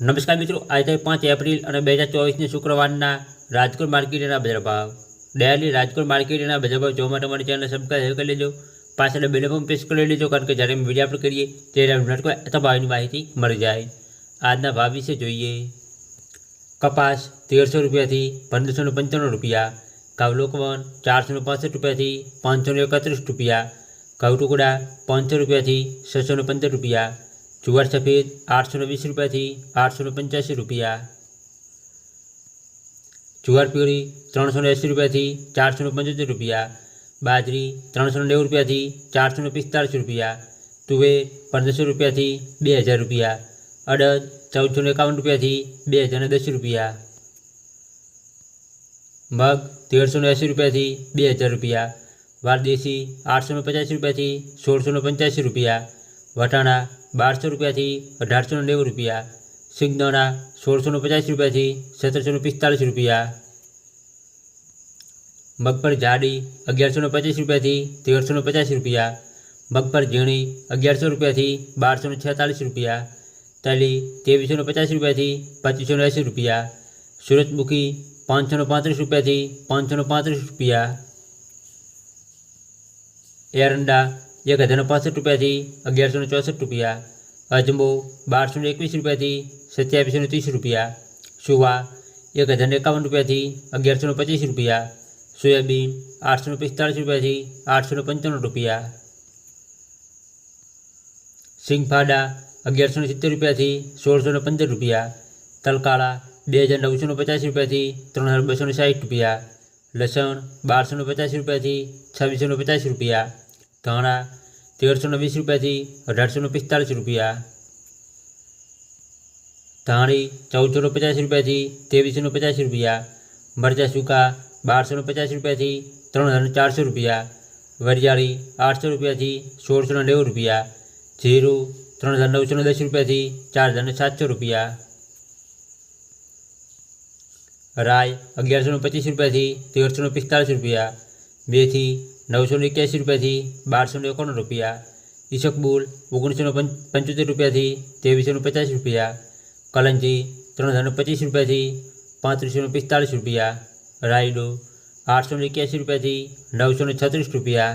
નમસ્કાર મિત્રો, આજે પાંચ એપ્રિલ અને બે હજાર ચોવીસની શુક્રવારના રાજકોટ માર્કેટના બજાર ભાવ. ડેલી રાજકોટ માર્કેટના બજાર ભાવ જોવા માટે મારી ચેનલ સબસ્ક્રાઈબ કરી લેજો. પાછળ બેલ પણ પ્રેસ કરી લેજો, કારણ કે જ્યારે વીડિયો અપલોડ કરીએ, ત્યારે નટકો અથવા ભાવની માહિતી મળી જાય. આજના ભાવ વિશે જોઈએ. કપાસ તેરસો રૂપિયાથી પંદરસો પંચાણું રૂપિયા ઘઉં લોકવન ચારસો પાસઠ રૂપિયાથી પાંચસો એકત્રીસ રૂપિયા, ઘઉં ટુકડા પાંચસો રૂપિયાથી છસો પંદર રૂપિયા જુવાર સફેદ આઠસો ને વીસ રૂપિયાથી આઠસો ને પંચ્યાસી રૂપિયા જુવાર પીળી ત્રણસો ને એંસી રૂપિયાથી ચારસો ને પંચોતેર રૂપિયા બાજરી ત્રણસો ને નેવું રૂપિયાથી ચારસો ને પિસ્તાળીસ રૂપિયા તુવેર પંદરસો રૂપિયાથી બે હજાર રૂપિયા અડદ ચૌદસો ને એકાવન રૂપિયાથી બે હજાર ને દસ રૂપિયા મગ તેરસો ને એંસી રૂપિયાથી બે હજાર રૂપિયા વારદેશી આઠસો ને પચાસી રૂપિયાથી સોળસો ને પંચ્યાસી રૂપિયા વટાણા બારસો રૂપિયાથી અઢારસો ને નેવું રૂપિયા સિંગદાણા સોળસો ને પચાસ રૂપિયાથી સત્તરસો ને પિસ્તાળીસ રૂપિયા મગફળી જાડી અગિયારસો ને પચીસ રૂપિયાથી તેરસો ને પચાસ રૂપિયા મગફળી ઝીણી અગિયારસો રૂપિયાથી બારસો ને છેતાલીસ રૂપિયા તલી ત્રેવીસો ને પચાસ રૂપિયાથી પચીસો ને એંસી રૂપિયા સુરજમુખી પાંચસો ને પાંત્રીસ રૂપિયાથી પાંચસો ને પાંત્રીસ રૂપિયા એરંડા એક હજાર ને પાસઠ રૂપિયાથી અગિયારસો ને ચોસઠ રૂપિયા અજમો બારસો ને એકવીસ રૂપિયાથી સત્યાવીસો ને ત્રીસ રૂપિયા સુવા એક હજાર ને એકાવન રૂપિયાથી અગિયારસો ને પચીસ રૂપિયા સોયાબીન આઠસો ને પિસ્તાળીસ રૂપિયાથી આઠસો ને પંચાણું રૂપિયા સિંગફાડા અગિયારસો ને સિત્તેર રૂપિયાથી સોળસો ને પંદર રૂપિયા તલકાળા બે હજાર નવસો ને પચાસ રૂપિયાથી ત્રણ હજાર બસો ને સાઠ રૂપિયા લસણ બારસો ને પચાસ રૂપિયાથી છવ્વીસો ને પચાસ રૂપિયા ધાણા તેરસો ને વીસ રૂપિયાથી અઢારસો ને પિસ્તાળીસ રૂપિયા ધાણી ચૌદસો ને પચાસ રૂપિયાથી ત્રેવીસો ને પચાસ રૂપિયા મરચાં સૂકા બારસો ને પચાસ રૂપિયાથી ત્રણ હજાર ચારસો રૂપિયા વરિયાળી આઠસો રૂપિયાથી સોળસો ને નેવું રૂપિયા જીરું ત્રણ હજાર નવસો ને દસ રૂપિયાથી ચાર હજાર ને સાતસો રૂપિયા રાય અગિયારસો ને પચીસ રૂપિયાથી તેરસો ને પિસ્તાળીસ રૂપિયા મેથી નવસો ને એક્યાસી રૂપિયાથી બારસો ને એકાણું રૂપિયા ઈસકબુલ ઓગણીસો ને પંચ પંચોતેર રૂપિયાથી ત્રેવીસો ને પચાસ રૂપિયા, કલંજી ત્રણ હજાર પચીસ રૂપિયાથી પાંત્રીસો ને પિસ્તાળીસ રૂપિયા, રાયડો આઠસો ને એક્યાસી રૂપિયાથી નવસો ને છત્રીસ રૂપિયા